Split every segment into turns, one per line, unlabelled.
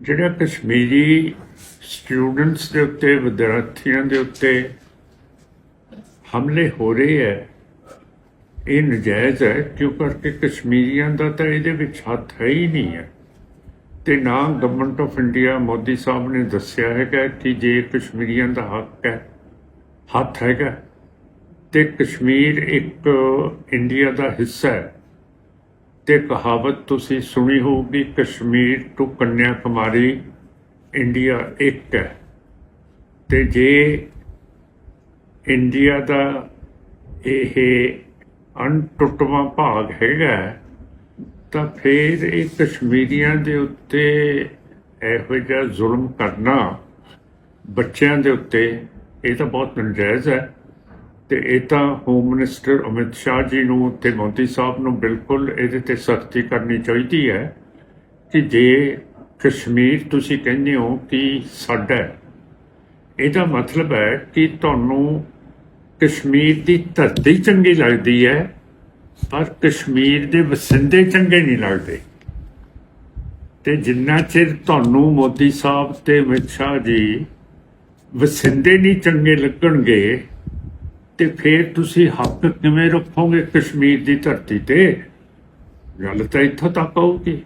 ਜਿਹੜਾ ਕਸ਼ਮੀਰੀ ਸਟੂਡੈਂਟਸ ਦੇ ਉੱਤੇ, ਵਿਦਿਆਰਥੀਆਂ ਦੇ ਉੱਤੇ ਹਮਲੇ ਹੋ ਰਹੇ ਹੈ, ਇਹ ਨਜਾਇਜ਼ ਹੈ, ਕਿਉਂ ਕਰਕੇ ਕਸ਼ਮੀਰੀਆਂ ਦਾ ਤਾਂ ਇਹਦੇ ਵਿੱਚ ਹੱਥ ਹੈ ਹੀ ਨਹੀਂ ਹੈ। ਤੇ ਨਾ ਗਵਰਨਮੈਂਟ ਆਫ ਇੰਡੀਆ ਮੋਦੀ ਸਾਹਿਬ ਨੇ ਦੱਸਿਆ ਹੈਗਾ ਕਿ ਜੇ ਕਸ਼ਮੀਰੀਆਂ ਦਾ ਹੱਕ ਹੈ, ਹੱਥ ਹੈਗਾ, ਤੇ ਕਸ਼ਮੀਰ ਇੱਕ ਇੰਡੀਆ ਦਾ ਹਿੱਸਾ ਹੈ। ਤੇ ਕਹਾਵਤ ਤੁਸੀਂ ਸੁਣੀ ਹੋਊਗੀ, ਕਸ਼ਮੀਰ ਟੂ ਕੰਨਿਆ ਕੁਮਾਰੀ ਇੰਡੀਆ ਇੱਕ ਹੈ। ਤੇ ਜੇ ਇੰਡੀਆ ਦਾ ਇਹ ਅਣਟੁੱਟਵਾਂ ਭਾਗ ਹੈਗਾ, ਤਾਂ ਫਿਰ ਇਹ ਕਸ਼ਮੀਰੀਆਂ ਦੇ ਉੱਤੇ ਇਹੋ ਜਿਹਾ ਜ਼ੁਲਮ ਕਰਨਾ ਬੱਚਿਆਂ ਦੇ ਉੱਤੇ, ਇਹ ਤਾਂ ਬਹੁਤ ਨਜਾਇਜ਼ ਹੈ। ਤੇ ਇਹ ਤਾਂ ਹੋਮ ਮਿਨਿਸਟਰ ਅਮਿਤ ਸ਼ਾਹ ਜੀ ਨੂੰ ਤੇ ਮੋਦੀ ਸਾਹਿਬ ਨੂੰ ਬਿਲਕੁਲ ਇਹਦੇ ਤੇ ਸਖਤੀ ਕਰਨੀ ਚਾਹੀਦੀ ਹੈ ਕਿ ਜੇ ਕਸ਼ਮੀਰ ਤੁਸੀਂ ਕਹਿੰਦੇ ਹੋ ਕਿ ਸਾਡਾ ਇਹਦਾ ਮਤਲਬ ਹੈ ਕਿ ਤੁਹਾਨੂੰ ਕਸ਼ਮੀਰ ਦੀ ਧਰਤੀ ਚੰਗੀ ਲੱਗਦੀ ਹੈ, ਪਰ ਕਸ਼ਮੀਰ ਦੇ ਵਸਿੰਦੇ ਚੰਗੇ ਨਹੀਂ ਲੱਗਦੇ। ਤੇ ਜਿੰਨਾ ਚਿਰ ਤੁਹਾਨੂੰ ਮੋਦੀ ਸਾਹਿਬ ਤੇ ਅਮਿਤ ਸ਼ਾਹ ਜੀ ਵਸਿੰਦੇ ਨਹੀਂ ਚੰਗੇ ਲੱਗਣਗੇ ਤੇ ਫਿਰ ਤੁਸੀਂ ਹੱਕ ਕਿਵੇਂ ਰੱਖੋਗੇ ਕਸ਼ਮੀਰ ਦੀ ਧਰਤੀ ਤੇ? ਗੱਲ ਤਾਂ ਇੱਥੋਂ ਤੱਕ ਆਊਗੀ।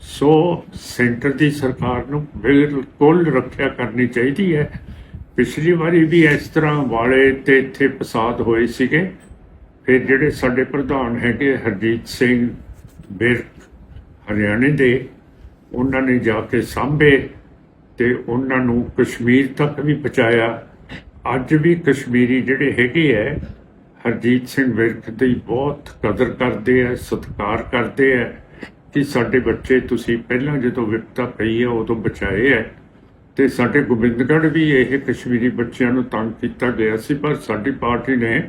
ਸੋ ਸੈਂਟਰ ਦੀ ਸਰਕਾਰ ਨੂੰ ਬਿਲਕੁਲ ਰੱਖਿਆ ਕਰਨੀ ਚਾਹੀਦੀ ਹੈ। ਪਿਛਲੀ ਵਾਰੀ ਵੀ ਇਸ ਤਰ੍ਹਾਂ ਵਾਲੇ ਤੇ ਇੱਥੇ ਫਸਾਦ ਹੋਏ ਸੀਗੇ। ਫਿਰ ਜਿਹੜੇ ਸਾਡੇ ਪ੍ਰਧਾਨ ਹੈਗੇ ਹਰਜੀਤ ਸਿੰਘ ਬਿਰ ਹਰਿਆਣੇ ਦੇ, ਉਹਨਾਂ ਨੇ ਜਾ ਕੇ ਸਾਂਭੇ ਤੇ ਉਹਨਾਂ ਨੂੰ ਕਸ਼ਮੀਰ ਤੱਕ ਵੀ ਪਹੁੰਚਾਇਆ। ਅੱਜ ਵੀ ਕਸ਼ਮੀਰੀ ਜਿਹੜੇ ਹੈਗੇ ਹੈ ਹਰਜੀਤ ਸਿੰਘ ਵਿਰਕ ਦੀ ਬਹੁਤ ਕਦਰ ਕਰਦੇ ਆ, ਸਤਿਕਾਰ ਕਰਦੇ ਆ ਕਿ ਸਾਡੇ ਬੱਚੇ ਤੁਸੀਂ ਪਹਿਲਾਂ ਜਦੋਂ ਵਿਪਤਾ ਪਈ ਹੈ ਉਦੋਂ ਬਚਾਏ ਹੈ ਤੇ ਸਾਡੇ ਗੋਬਿੰਦਗੜ੍ਹ ਵੀ ਇਹ ਕਸ਼ਮੀਰੀ ਬੱਚਿਆਂ ਨੂੰ ਤੰਗ ਕੀਤਾ ਗਿਆ ਸੀ, ਪਰ ਸਾਡੀ ਪਾਰਟੀ ਨੇ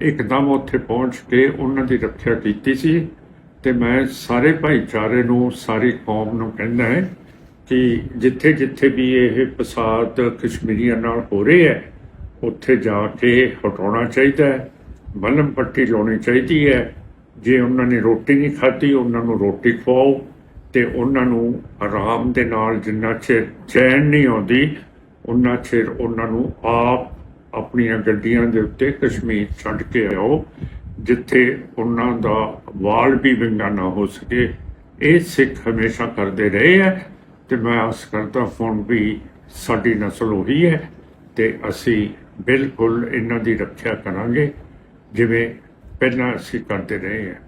ਇੱਕਦਮ ਉੱਥੇ ਪਹੁੰਚ ਕੇ ਉਹਨਾਂ ਦੀ ਰੱਖਿਆ ਕੀਤੀ ਸੀ। ਤੇ ਮੈਂ ਸਾਰੇ ਭਾਈਚਾਰੇ ਨੂੰ, ਸਾਰੀ ਕੌਮ ਨੂੰ ਕਹਿੰਦਾ ਹੈ ਕਿ ਜਿੱਥੇ ਜਿੱਥੇ ਵੀ ਇਹ ਫਸਾਦ ਕਸ਼ਮੀਰੀਆਂ ਨਾਲ ਹੋ ਰਹੇ ਹੈ ਉੱਥੇ ਜਾ ਕੇ ਹਟਾਉਣਾ ਚਾਹੀਦਾ ਹੈ ਮਲਮ ਪੱਟੀ ਲਾਉਣੀ ਚਾਹੀਦੀ ਹੈ। ਜੇ ਉਹਨਾਂ ਨੇ ਰੋਟੀ ਨਹੀਂ ਖਾਧੀ, ਉਹਨਾਂ ਨੂੰ ਰੋਟੀ ਖਵਾਓ ਤੇ ਉਹਨਾਂ ਨੂੰ ਆਰਾਮ ਦੇ ਨਾਲ ਜਿੰਨਾ ਚਿਰ ਚੈਨ ਨਹੀਂ ਆਉਂਦੀ, ਉਹਨਾਂ ਚਿਰ ਉਹਨਾਂ ਨੂੰ ਆਪ ਆਪਣੀਆਂ ਗੱਡੀਆਂ ਦੇ ਉੱਤੇ ਕਸ਼ਮੀਰ ਛੱਡ ਕੇ ਆਓ, ਜਿੱਥੇ ਉਹਨਾਂ ਦਾ ਵਾਲ ਵੀ ਵਿੰਗਾ ਨਾ ਹੋ ਸਕੇ। ਇਹ ਸਿੱਖ ਹਮੇਸ਼ਾ ਕਰਦੇ ਰਹੇ ਹੈ ਤੇ ਮੈਂ ਆਸ ਕਰਦਾ ਹੁਣ ਵੀ ਸਾਡੀ ਨਸਲ ਉਹੀ ਹੈ। ਤੇ ਅਸੀਂ ਬਿਲਕੁਲ ਇਹਨਾਂ ਦੀ ਰੱਖਿਆ ਕਰਾਂਗੇ ਜਿਵੇਂ ਪਹਿਲਾਂ ਅਸੀਂ ਕਰਦੇ ਰਹੇ ਹਾਂ।